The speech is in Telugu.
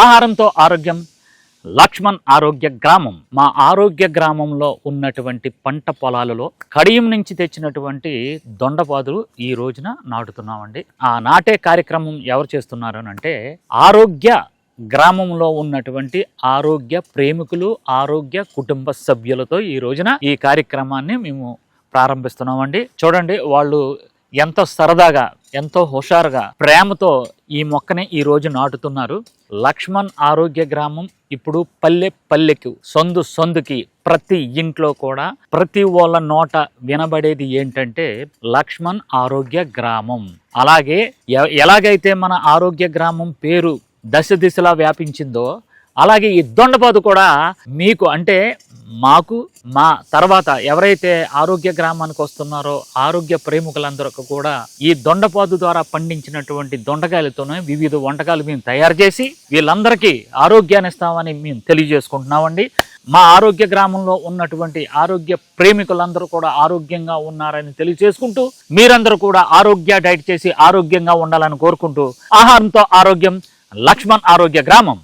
ఆహారంతో ఆరోగ్యం. లక్ష్మణ్ ఆరోగ్య గ్రామం. మా ఆరోగ్య గ్రామంలో ఉన్నటువంటి పంట పొలాలలో కడియం నుంచి తెచ్చినటువంటి దొండపాదులు ఈ రోజున నాటుతున్నామండి. ఆ నాటే కార్యక్రమం ఎవరు చేస్తున్నారు అంటే ఆరోగ్య గ్రామంలో ఉన్నటువంటి ఆరోగ్య ప్రేమికులు ఆరోగ్య కుటుంబ సభ్యులతో ఈ రోజున ఈ కార్యక్రమాన్ని మేము ప్రారంభిస్తున్నామండి. చూడండి వాళ్ళు ఎంతో సరదాగా ఎంతో హుషారుగా ప్రేమతో ఈ మొక్కని ఈ రోజు నాటుతున్నారు. లక్ష్మణ్ ఆరోగ్య గ్రామం ఇప్పుడు పల్లె పల్లెకు సొందు సందుకి ప్రతి ఇంట్లో కూడా ప్రతి వాళ్ళ నోట వినబడేది ఏంటంటే లక్ష్మణ్ ఆరోగ్య గ్రామం. అలాగే ఎ- ఎలాగైతే మన ఆరోగ్య గ్రామం పేరు దశ దిశలా వ్యాపించిందో అలాగే ఈ దొండపాదు కూడా మీకు అంటే మాకు మా తర్వాత ఎవరైతే ఆరోగ్య గ్రామానికి వస్తున్నారో ఆరోగ్య ప్రేమికులందరికీ కూడా ఈ దొండపాదు ద్వారా పండించినటువంటి దొండకాయలతోనే వివిధ వంటకాలు మేము తయారు చేసి వీళ్ళందరికీ ఆరోగ్యాన్ని ఇస్తామని మేము తెలియజేసుకుంటున్నామండి. మా ఆరోగ్య గ్రామంలో ఉన్నటువంటి ఆరోగ్య ప్రేమికులందరూ కూడా ఆరోగ్యంగా ఉన్నారని తెలియజేసుకుంటూ మీరందరూ కూడా ఆరోగ్య డైట్ చేసి ఆరోగ్యంగా ఉండాలని కోరుకుంటూ ఆహారంతో ఆరోగ్యం లక్ష్మణ్ ఆరోగ్య గ్రామం.